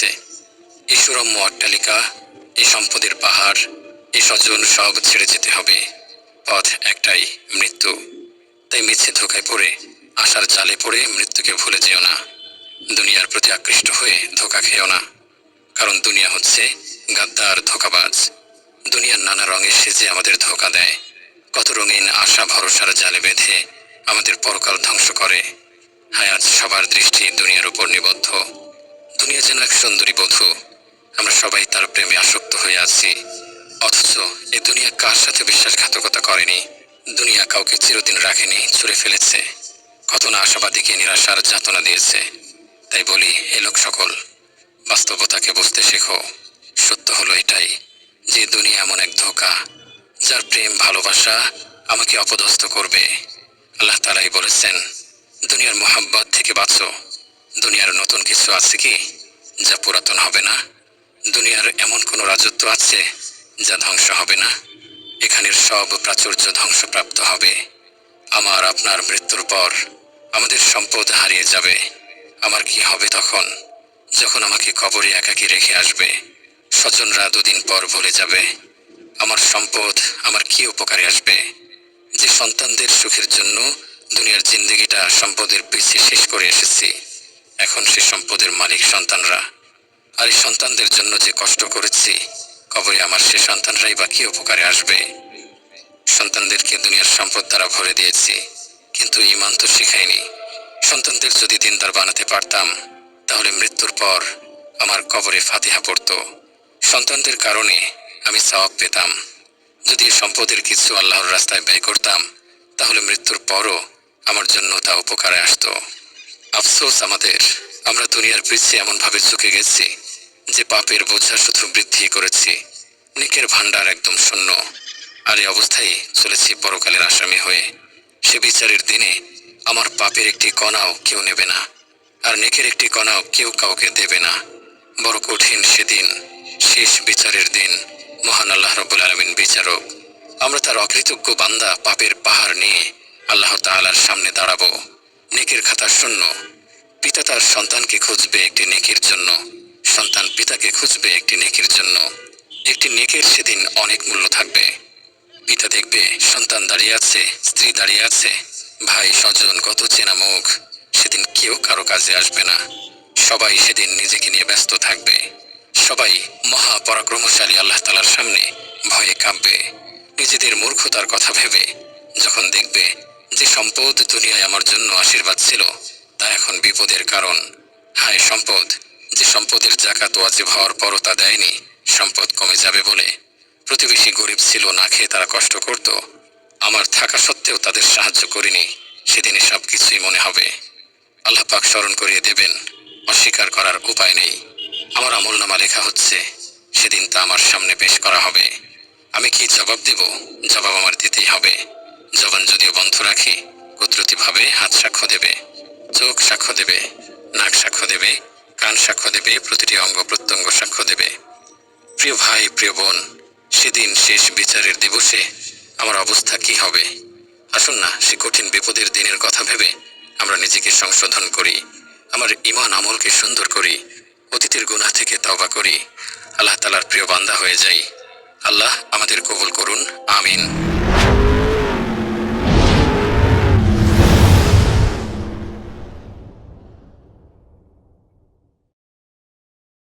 আছে এই সুরম্য অট্টালিকা, এই সম্পদের পাহাড়, এই স্বজন সব ছেড়ে যেতে হবে। পথ একটাই, মৃত্যু। তাই মিছে ধোকায় পড়ে, আশার জালে পড়ে মৃত্যুকে ভুলে যেও না। দুনিয়ার প্রতি আকৃষ্ট হয়ে ধোকা খেও না। কারণ দুনিয়া হচ্ছে গাদ্দার ধোকাবাজ। দুনিয়ার নানা রঙে সেজে আমাদের ধোকা দেয়। কত রঙিন আশা ভরসার জালে বেঁধে আমাদের পরকাল ধ্বংস করে। হায়াত সবার দৃষ্টি নিবদ্ধ দুনিয়া যেন এক সুন্দরী বধূ। আমরা সবাই তার প্রেমে আসক্ত হয়ে আছি। অথচ এ দুনিয়া কার সাথে বিশ্বাসঘাতকতা করেনি? দুনিয়া কাউকে চিরদিন রাখেনি, ছুঁড়ে ফেলেছে। কত না আশাবাদীকে নিরাশার যাতনা দিয়েছে। তাই বলি, এ লোক সকল, বাস্তবতাকে বুঝতে শেখো। সত্য হলো এটাই, যে দুনিয়া এমন এক ধোকা, যার প্রেম ভালোবাসা আমাকে অপদস্থ করবে। আল্লাহ তালাই বলেছেন, দুনিয়ার মোহাব্বত থেকে বাঁচো। দুনিয়ার নতুন কিছু আছে কি? যা পুরাতন হবে না। দুনিয়ার এমন কোনো রাজত্ব আছে যা ধ্বংস হবে না। এখানের সব প্রাচুর্য ধ্বংসপ্রাপ্ত হবে। আমার, আপনার মৃত্যুর পর আমাদের সম্পদ হারিয়ে যাবে। আমার কি হবে তখন? যখন আমাকে কবরে একাকি রেখে আসবে, স্বজনরা দুদিন পর ভুলে যাবে। আমার সম্পদ আমার কি উপকারে আসবে? যে সন্তানদের সুখের জন্য দুনিয়ার জিন্দগিটা সম্পদের পিছে শেষ করে এসেছি। এখন সে সম্পদের মালিক সন্তানরা। আর এই সন্তানদের জন্য যে কষ্ট করেছি, কবরে আমার সে সন্তানরাই বা কি উপকারে আসবে? সন্তানদেরকে দুনিয়ার সম্পদ দ্বারা ভরে দিয়েছি, কিন্তু ইমান তো শিখাইনি। সন্তানদের যদি দিনদার বানাতে পারতাম, তাহলে মৃত্যুর পর আমার কবরে ফাতিহা পড়তো। সন্তানদের কারণে আমি সওয়াব পেতাম। যদি সম্পদের কিছু আল্লাহর রাস্তায় ব্যয় করতাম, তাহলে মৃত্যুর পরও আমার জন্য তা উপকারে আসতো। আফসোস আমাদের। আমরা দুনিয়ার পিছে এমনভাবে ঝুঁকে গেছি যে পাপের বোঝা শুধু বৃদ্ধি করেছি। নেকের ভান্ডার একদম শূন্য। আর এই অবস্থায় চলেছি পরকালের আসামি হয়ে। সে বিচারের দিনে আমার পাপের একটি কণাও কেউ নেবে না। আর নেকের একটি কণাও কেউ কাউকে দেবে না। বড় কঠিন সেদিন, শেষ বিচারের দিন, মহান আল্লাহ রবুল আলমিন বিচারক। আমরা তার অকৃতজ্ঞ বান্দা পাপের পাহাড় নিয়ে আল্লাহ তাআলার সামনে দাঁড়াবো। নেকের খাতা শূন্য। পিতা তার সন্তানকে খুঁজবে একটি নেকির জন্য। সন্তান পিতাকে খুঁজবে একটি নেকির জন্য। একটি নেকের সেদিন অনেক মূল্য থাকবে। পিতা দেখবে সন্তান দাঁড়িয়ে আছে, স্ত্রী দাঁড়িয়ে আছে। ভাই, স্বজন, কত চেনা মুখ। সেদিন কেউ কারও কাজে আসবে না। সবাই সেদিন নিজেকে নিয়ে ব্যস্ত থাকবে। সবাই মহাপরাক্রমশালী আল্লাহ তালার সামনে ভয়ে কাঁপবে। নিজেদের মূর্খতার কথা ভেবে যখন দেখবে যে সম্পদ দুনিয়ায় আমার জন্য আশীর্বাদ ছিল, তা এখন বিপদের কারণ। হায় সম্পদ, যে সম্পদের জাকাত ওয়াজিব হওয়ার পরও তা দেয়নি, সম্পদ কমে যাবে বলে। প্রতিবেশী গরিব ছিল, না খেয়ে তারা কষ্ট করত। আমার থাকা সত্ত্বেও তাদের সাহায্য করিনি, সেদিনে সব কিছুই মনে হবে। আল্লাহ পাক স্মরণ করিয়ে দেবেন, অস্বীকার করার উপায় নেই। আমার আমল নামা লেখা হচ্ছে, সেদিন তা আমার সামনে পেশ করা হবে। আমি কি জবাব দেব? জবাব আমার দিতেই হবে। জবান যদিও বন্ধ রাখি কুদরতিভাবে হাত সাক্ষ্য দেবে, চোখ সাক্ষ্য দেবে, নাক সাক্ষ্য দেবে, কান সাক্ষ্য দেবে, প্রতিটি অঙ্গ প্রত্যঙ্গ সাক্ষ্য দেবে। প্রিয় ভাই, প্রিয় বোন, সেদিন শেষ বিচারের দিবসে আমার অবস্থা কি হবে? আসুন না, সে কঠিন বিপদের দিনের কথা ভেবে আমরা নিজেকে সংশোধন করি, আমার ইমান আমলকে সুন্দর করি, অতীতের গুনাহ থেকে তওবা করি, আল্লাহ তালার প্রিয় বান্দা হয়ে যাই। আল্লাহ আমাদের কবুল করুন, আমিন।